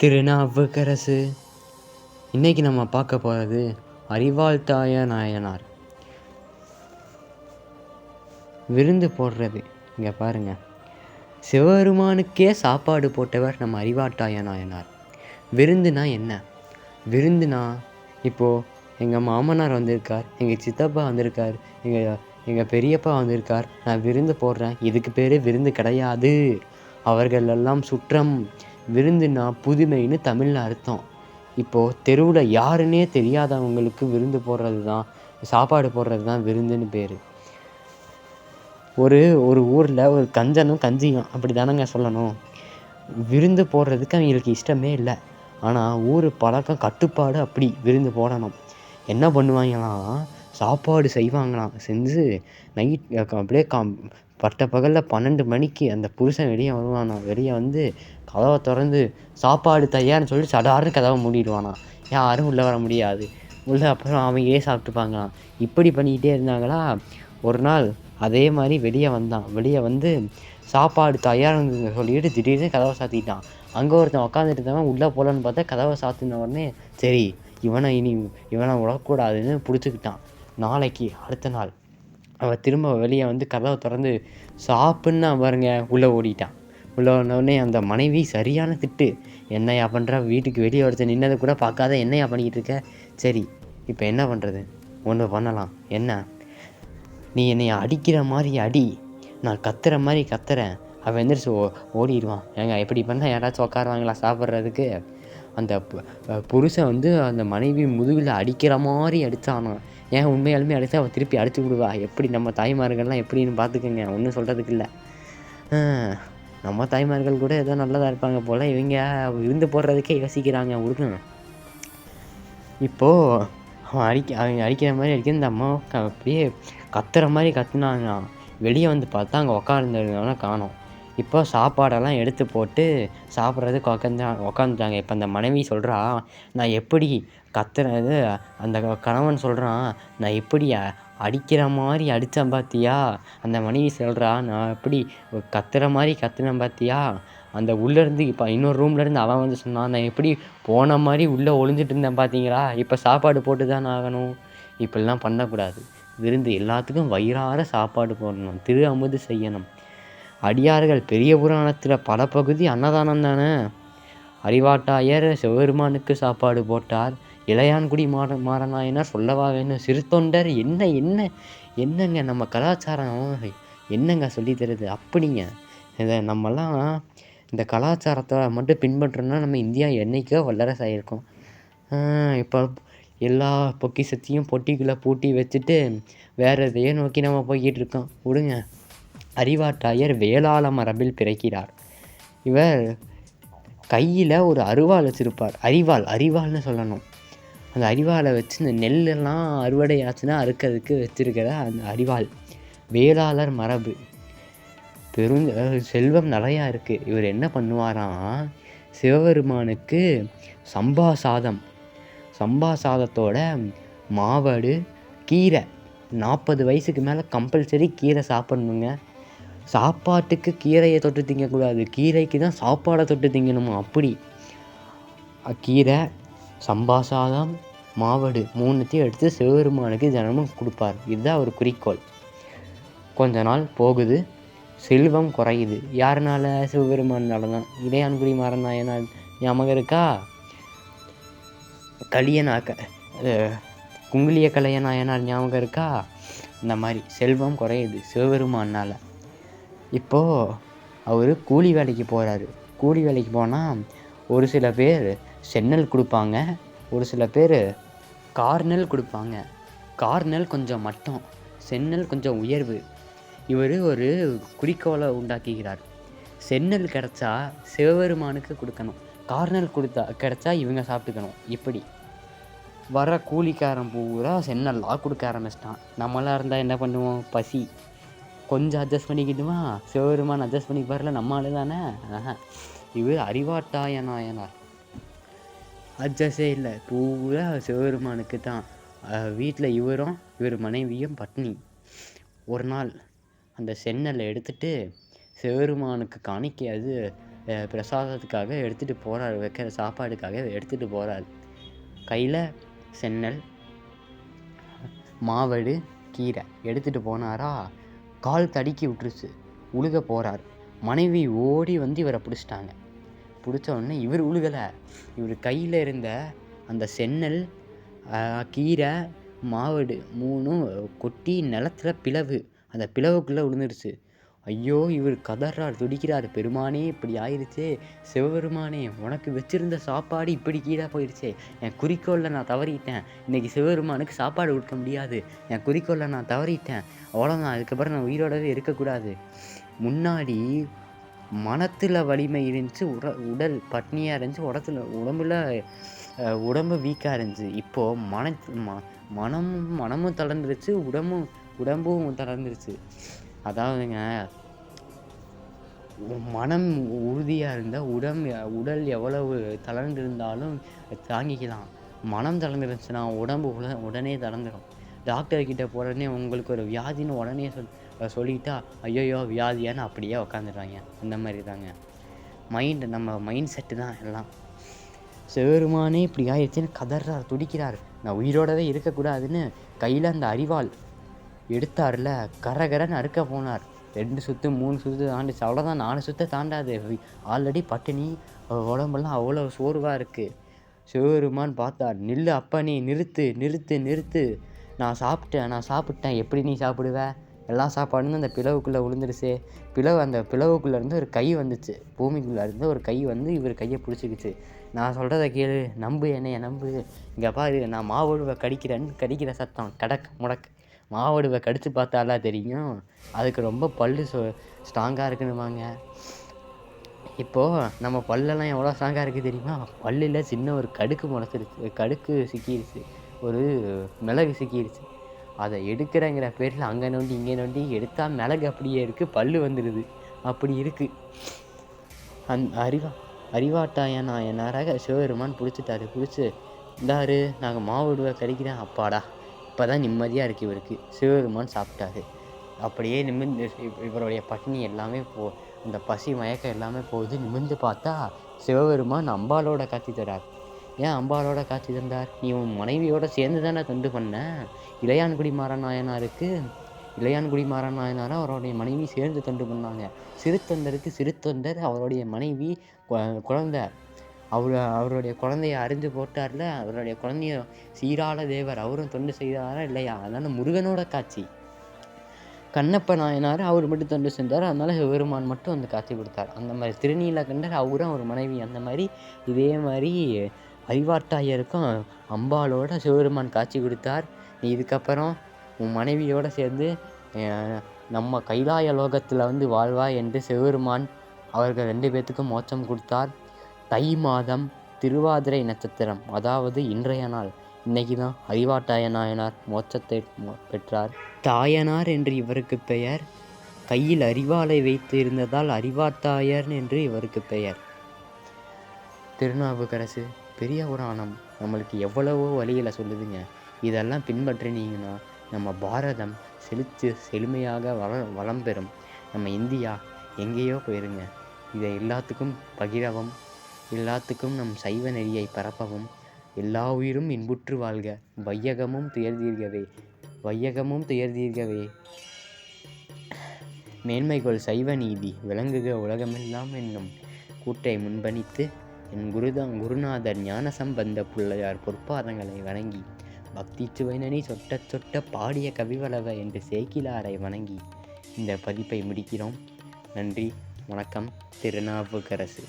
திருநாவுக்கரசு. இன்னைக்கு நம்ம பார்க்க போகிறது அறிவாழ்த்தாய நாயனார். விருந்து போடுறது. இங்கே பாருங்க. சிவபெருமானுக்கே சாப்பாடு போட்டவர் நம்ம அறிவாட்டாய நாயனார். விருந்துனா என்ன? விருந்துனா இப்போது எங்கள் மாமனார் வந்திருக்கார் எங்கள் சித்தப்பா வந்திருக்கார் எங்கள் எங்கள் பெரியப்பா வந்திருக்கார். நான் விருந்து போடுறேன். இதுக்கு பேர் விருந்து கிடையாது. அவர்களெல்லாம் சுற்றம். விருந்துனா புதுமைன்னு தமிழில் அர்த்தம். இப்போது தெருவில் யாருன்னே தெரியாதவங்களுக்கு விருந்து போடுறது தான் சாப்பாடு போடுறது தான் விருந்துன்னு பேர். ஒரு ஒரு ஊரில் ஒரு கஞ்சனும் கஞ்சியும் அப்படி தானங்க சொல்லணும். விருந்து போடுறதுக்கு அவங்களுக்கு இஷ்டமே இல்லை. ஆனால் ஊர் பழக்கம் கட்டுப்பாடு அப்படி விருந்து போடணும். என்ன பண்ணுவாங்களாம்? சாப்பாடு செய்வாங்களாம். செஞ்சு நைட் அப்படியே காம் பட்ட பகலில் பன்னெண்டு மணிக்கு அந்த புருஷன் வெளியே வருவானாம் வெளியே வந்து கதவை திறந்து சாப்பாடு தயார்னு சொல்லி சடார்னு கதவை மூடிடுவானாம் யாரும் உள்ளே வர முடியாது. உள்ளே அப்புறம் அவங்களே சாப்பிட்டுப்பாங்களாம். இப்படி பண்ணிக்கிட்டே இருந்தாங்களா? ஒரு நாள் அதே மாதிரி வெளியே வந்தான். வெளியே வந்து சாப்பாடு தயார்னு சொல்லிட்டு திடீர்னு கதவை சாத்திட்டான். அங்கே ஒருத்தன் உட்காந்துட்டு இருந்தவன் உள்ளே போகலான்னு பார்த்தா கதவை சாத்தின உடனே சரி இவனை இனி இவனை விடக்கூடாதுன்னு பிடிச்சிக்கிட்டான். நாளைக்கு அடுத்த நாள். அவன் திரும்ப வெளியே வந்து கதவை திறந்து சாப்புன்னா பாருங்க உள்ளே ஓடிட்டான் உள்ளே வந்தோடனே அந்த மனைவி சரியான திட்டு. என்னையா பண்ணுற வீட்டுக்கு வெளியே ஒருத்தர் நின்னதை கூட பார்க்காத என்னையா பண்ணிக்கிட்டு இருக்க? சரி இப்போ என்ன பண்ணுறது ஒன்று பண்ணலாம். என்ன? நீ என்னை அடிக்கிற மாதிரி அடி. நான் கத்துற மாதிரி கத்துறேன். அவன் எந்திரிச்சு ஓ ஓடிடுவான். ஏங்க எப்படி பண்ணால் யாராச்சும் உட்காருவாங்களா சாப்பிட்றதுக்கு? அந்த புருஷன் வந்து அந்த மனைவி முதுகில் அடிக்கிற மாதிரி அடித்தானான் ஏன் உண்மையாலுமே அடித்தா அவள் திருப்பி அடித்து விடுவா? எப்படி நம்ம தாய்மார்கள்லாம் எப்படின்னு பார்த்துக்கோங்க. ஒன்றும் சொல்கிறதுக்கு இல்லை. நம்ம தாய்மார்கள் கூட ஏதோ நல்லதாக இருப்பாங்க போல். இவங்க விருந்து போடுறதுக்கே யோசிக்கிறாங்க. விடுங்க இப்போது அவன் அடிக்க அவங்க அடிக்கிற மாதிரி அடிக்க இந்த அம்மா அப்படியே கத்துற மாதிரி கத்துனாங்க வெளியே வந்து பார்த்தா அங்கே உக்காந்துருந்தவனை காணோம். இப்போ சாப்பாடெல்லாம் எடுத்து போட்டு சாப்பிட்றதுக்கு உக்காந்து உக்காந்துட்டாங்க. இப்போ அந்த மனைவி சொல்கிறா நான் எப்படி கத்துறது அந்த கணவன் சொல்கிறான் நான் எப்படி அடிக்கிற மாதிரி அடித்தேன் பார்த்தியா அந்த மனைவி சொல்கிறா நான் எப்படி கத்துற மாதிரி கத்துனேன் பார்த்தியா அந்த உள்ளேருந்து இப்போ இன்னொரு ரூம்லேருந்து அவன் வந்து சொன்னான் நான் எப்படி போன மாதிரி உள்ளே ஒளிஞ்சிட்டு இருந்தேன் பார்த்தீங்களா இப்போ சாப்பாடு போட்டு தான் ஆகணும். இப்படிலாம் பண்ணக்கூடாது. விருந்து எல்லாத்துக்கும் வயிறார சாப்பாடு போடணும். திரு அமுது செய்யணும். அடியார்கள் பெரிய புராணத்தில் பல பகுதி அன்னதானம் தானே? அறிவாட்டாயர் சிவபெருமானுக்கு சாப்பாடு போட்டார். இளையான்குடி மாற மாறனாயினார் சொல்லவா வேணும்? சிறு தொண்டர் என்ன என்ன என்னங்க நம்ம கலாச்சாரம் என்னங்க சொல்லி தருது? அப்படிங்க. இதை நம்மலாம் இந்த கலாச்சாரத்தை மட்டும் பின்பற்றோம்னா நம்ம இந்தியா என்றைக்கோ வல்லரசு ஆகிருக்கோம் இப்போ எல்லா பொக்கிசத்தையும் பொட்டிக்குள்ளே பூட்டி வச்சுட்டு வேறு எதையோ நோக்கி நம்ம போய்கிட்டு இருக்கோம். விடுங்க. அறிவாட்டாயர் வேளாள மரபில் பிறக்கிறார். இவர் கையில் ஒரு அருவாள் வச்சுருப்பார். அறிவாள் அறிவாள்னு சொல்லணும். அந்த அரிவாளை வச்சு இந்த நெல்லெல்லாம் அறுவடை ஆச்சுன்னா அறுக்கிறதுக்கு வச்சுருக்கிற அந்த அரிவாள் வேளாளர் மரபு. பெரும் செல்வம் நிறையா இருக்குது இவர் என்ன பண்ணுவாராம் சிவபெருமானுக்கு சம்பா சாதம். சம்பா சாதத்தோட மாவடு கீரை. நாற்பது வயசுக்கு மேலே கம்பல்சரி கீரை சாப்பிட்ணுங்க. சாப்பாட்டுக்கு கீரையை தொட்டு திங்கக்கூடாது. கீரைக்கு தான் சாப்பாடை தொட்டு திங்கணுமா? அப்படி. கீரை சம்பா சாதம் மாவடு மூணுத்தையும் எடுத்து சிவபெருமானுக்கு தினமும் கொடுப்பார். இதுதான் அவர் குறிக்கோள். கொஞ்ச நாள் போகுது. செல்வம் குறையுது. யாருனால சிவபெருமானால தான்? இடையான்குடி மாறனாயனால் ஞாபகம் இருக்கா? கலியனாக்க குங்குலிய கலையநாயனார் ஞாபகம் இருக்கா? இந்த மாதிரி செல்வம் குறையுது சிவபெருமானால். இப்போது அவர் கூலி வேலைக்கு போகிறாரு கூலி வேலைக்கு போனால் ஒரு சில பேர் சென்னல் கொடுப்பாங்க. ஒரு சில பேர் கார்னல் கொடுப்பாங்க. கார்னல் கொஞ்சம் மட்டம் சென்னல் கொஞ்சம் உயர்வு. இவர் ஒரு குறிக்கோளை உண்டாக்குகிறார். சென்னல் கிடச்சா சிவபெருமானுக்கு கொடுக்கணும். கார்னல் கொடுத்தா கிடச்சா இவங்க சாப்பிட்டுக்கணும். இப்படி வர கூலிக்காரன் பூரா சென்னல்லாம் கொடுக்க ஆரம்பிச்சிட்டான். நம்மளாக இருந்தால் என்ன பண்ணுவோம்? பசி. கொஞ்சம் அட்ஜஸ்ட் பண்ணிக்கிட்டுமா? சிவபெருமான் அட்ஜஸ்ட் பண்ணிப்பார்ல நம்ம ஆளு தானே இவர் அறிவாட்டாய நாயனார். அட்ஜஸ்டே இல்லை. பூரா சிவபெருமானுக்கு தான். வீட்டில் இவரும் இவர் மனைவியும் பட்னி. ஒரு நாள் அந்த சென்னலை எடுத்துட்டு சிவபெருமானுக்கு காணிக்கை அது பிரசாதத்துக்காக எடுத்துகிட்டு போகிறார் வைக்கிற சாப்பாடுக்காக எடுத்துகிட்டு போகிறார் கையில் சென்னல் மாவடு கீரை எடுத்துகிட்டு போனாரா? கால் தடுக்கி விட்டுருச்சு. உழுக போகிறார் மனைவி ஓடி வந்து இவரை பிடிச்சிட்டாங்க. பிடிச்ச உடனே இவர் உழுகலை. இவர் கையில் இருந்த அந்த சென்னல் கீரை மாவடு மூணும் கொட்டி நிலத்துல பிளவு. அந்த பிளவுக்குள்ளே விழுந்துருச்சு ஐயோ இவர் கதறார் துடிக்கிறார் பெருமானே இப்படி ஆயிடுச்சே சிவபெருமானே உனக்கு வச்சிருந்த சாப்பாடு இப்படி கீழே போயிடுச்சே என் குறிக்கோளில் நான் தவறிட்டேன். இன்றைக்கி சிவபெருமானுக்கு சாப்பாடு கொடுக்க முடியாது. என் குறிக்கோளில் நான் தவறிட்டேன். அவ்வளோதான் அதுக்கப்புறம் நான் உயிரோடவே இருக்கக்கூடாது. முன்னாடி மனத்தில் வலிமை இருந்துச்சு உட உடல் பட்னியாக இருந்துச்சு உடத்துல உடம்புல உடம்பு வீக்காக இருந்துச்சு. இப்போது மன ம மனமும் மனமும் தளர்ந்துருச்சு உடம்பும் உடம்பும் தளர்ந்துருச்சு. அதாவதுங்க உ- மனம் உறுதியாக இருந்தால் உடம்பு உடல் எவ்வளவு தளர்ந்து இருந்தாலும் தாங்கிக்கலாம். மனம் தளர்ந்துருந்துச்சுன்னா உடம்பு உட உடனே தளர்ந்துடும் டாக்டர்கிட்ட போகிறனே உங்களுக்கு ஒரு வியாதின்னு உடனே சொல் சொல்லிட்டா ஐயோயோ வியாதியான்னு அப்படியே உக்காந்துடுறாங்க. அந்த மாதிரி தாங்க மைண்டு நம்ம மைண்ட் செட்டு தான் எல்லாம். சேருமானே இப்படி ஆயிடுச்சுன்னு கதறார் துடிக்கிறார். நான் உயிரோடவே இருக்கக்கூடாதுன்னு கையில் அந்த அரிவாள் எடுத்தார்ல கரகரன்னு அறுக்க போனார். ரெண்டு சுற்று மூணு சுற்று தாண்டிச்சு. அவ்வளோதான் நாலு சுற்ற தாண்டாது. ஆல்ரெடி பட்டினி உடம்பெல்லாம் அவ்வளோ சோர்வாக இருக்குது சிவபெருமான் பார்த்தார். நில்லு அப்பா நீ நிறுத்து நிறுத்து நிறுத்து. நான் சாப்பிட்டேன் நான் சாப்பிட்டேன். எப்படி நீ சாப்பிடுவ? எல்லா சாப்பாடும் அந்த பிளவுக்குள்ளே விழுந்துருச்சு பிளவு அந்த பிளவுக்குள்ளேருந்து ஒரு கை வந்துச்சு. பூமிக்குள்ளே இருந்து ஒரு கை வந்து இவர் கையை பிடிச்சிக்கிச்சு. நான் சொல்கிறத கேளு. நம்பு என்னைய நம்பு. இங்கே பாரு நான் மாவடுவை கடிக்கிறேன்னு கடிக்கிற சத்தம். கடக் முடக். மாவடுவை கடித்து பார்த்தாலாம் தெரியும். அதுக்கு ரொம்ப பல்லு சொ ஸ்ட்ராங்காக இருக்குன்னுவாங்க. இப்போது நம்ம பல்லெல்லாம் எவ்வளோ ஸ்ட்ராங்காக இருக்குது தெரியுமா? பல்லில் சின்ன ஒரு கடுக்கு முளைச்சிருச்சு. கடுக்கு சிக்கிடுச்சு ஒரு மிளகு சிக்கிடுச்சு அதை எடுக்கிறேங்கிற பேரில் அங்கே நோண்டி இங்கே நோண்டி எடுத்தால் மிளகு அப்படியே இருக்குது பல்லு வந்துடுது அப்படி இருக்குது அந் அறிவா அறிவாட்டாய நேராக சிவபெருமான் பிடிச்சிட்டாரு. பிடிச்சி இந்தாரு நாங்கள் மாவுடுவை கிடைக்கிறேன் அப்பாடா. இப்போ தான் நிம்மதியாக இருக்குது இவருக்கு. சிவபெருமான் சாப்பிட்டாரு. அப்படியே நிமிர்ந்து இவருடைய பட்டினி எல்லாமே போ அந்த பசி மயக்கம் எல்லாமே போகுது. நிமிர்ந்து பார்த்தா சிவபெருமான் அம்பாலோட கத்தி தரார் ஏன் அம்பாலோட காட்சி தந்தார்? நீ உன் மனைவியோட சேர்ந்து தானே தொண்டு பண்ண? இளையான்குடி மாறன் நாயனாருக்கு இளையான்குடி மாறன் நாயனாரும் அவருடைய மனைவி சேர்ந்து தொண்டு பண்ணாங்க. சிறுத்தொண்டருக்கு சிறுத்தொண்டர் அவருடைய மனைவி குழந்த குழந்தை. அவர் அவருடைய குழந்தைய அறிஞ்சு போட்டார்ல அவருடைய குழந்தைய சீராள தேவர் அவரும் தொண்டு செய்தாரா இல்லையா? அதனால் முருகனோட காட்சி. கண்ணப்ப நாயனார் அவர் மட்டும் தொண்டு செஞ்சார் அதனால சிவபெருமான் மட்டும் அந்த காட்சி கொடுத்தார். அந்த மாதிரி திருநீலகண்டர் அவரும் ஒரு மனைவி. அந்த மாதிரி இதே மாதிரி அறிவாட்டாயருக்கும் அம்பாளோட சிவபெருமான் காட்சி கொடுத்தார். நீ இதுக்கப்புறம் உன் மனைவியோடு சேர்ந்து நம்ம கைலாய லோகத்தில் வந்து வாழ்வா என்று சிவபெருமான் அவர்கள் ரெண்டு பேர்த்துக்கும் மோட்சம் கொடுத்தார். தை மாதம் திருவாதிரை நட்சத்திரம் அதாவது இன்றைய நாள். இன்னைக்கு தான் அறிவாட்டாய நாயனார் மோட்சத்தை மோ- பெற்றார். தாயனார் என்று இவருக்கு பெயர். கையில் அறிவாளை வைத்து இருந்ததால் அறிவாட்டாயர் என்று இவருக்கு பெயர். திருநாவுக்கரசு. பெரிய புராணம் நம்மளுக்கு எவ்வளவோ வழியில் சொல்லுதுங்க. இதெல்லாம் பின்பற்றினீங்கன்னா நம்ம பாரதம் செழித்து செழுமையாக வள வளம் பெறும். நம்ம இந்தியா எங்கேயோ போயிருங்க. இதை எல்லாத்துக்கும் பகிரவும் எல்லாத்துக்கும் நம் சைவ நெறியை பரப்பவும். எல்லா உயிரும் இன்புற்று வாழ்க. வையகமும் துயர்தீர்கவே வையகமும் துயர்தீர்கவே. மேன்மைகொள் சைவ நீதி விளங்குக உலகமெல்லாம் என்னும் கூட்டை முன்பணித்து என் குருதான் குருநாதர் ஞான சம்பந்த பிள்ளையார் பொற்பாதங்களை வணங்கி பக்தி சுவைனனி சொட்ட சொட்ட பாடிய கவிவளவ என்று சேக்கிலாரை வணங்கி இந்த பதிப்பை முடிக்கிறோம். நன்றி வணக்கம் திருநாவுக்கரசு.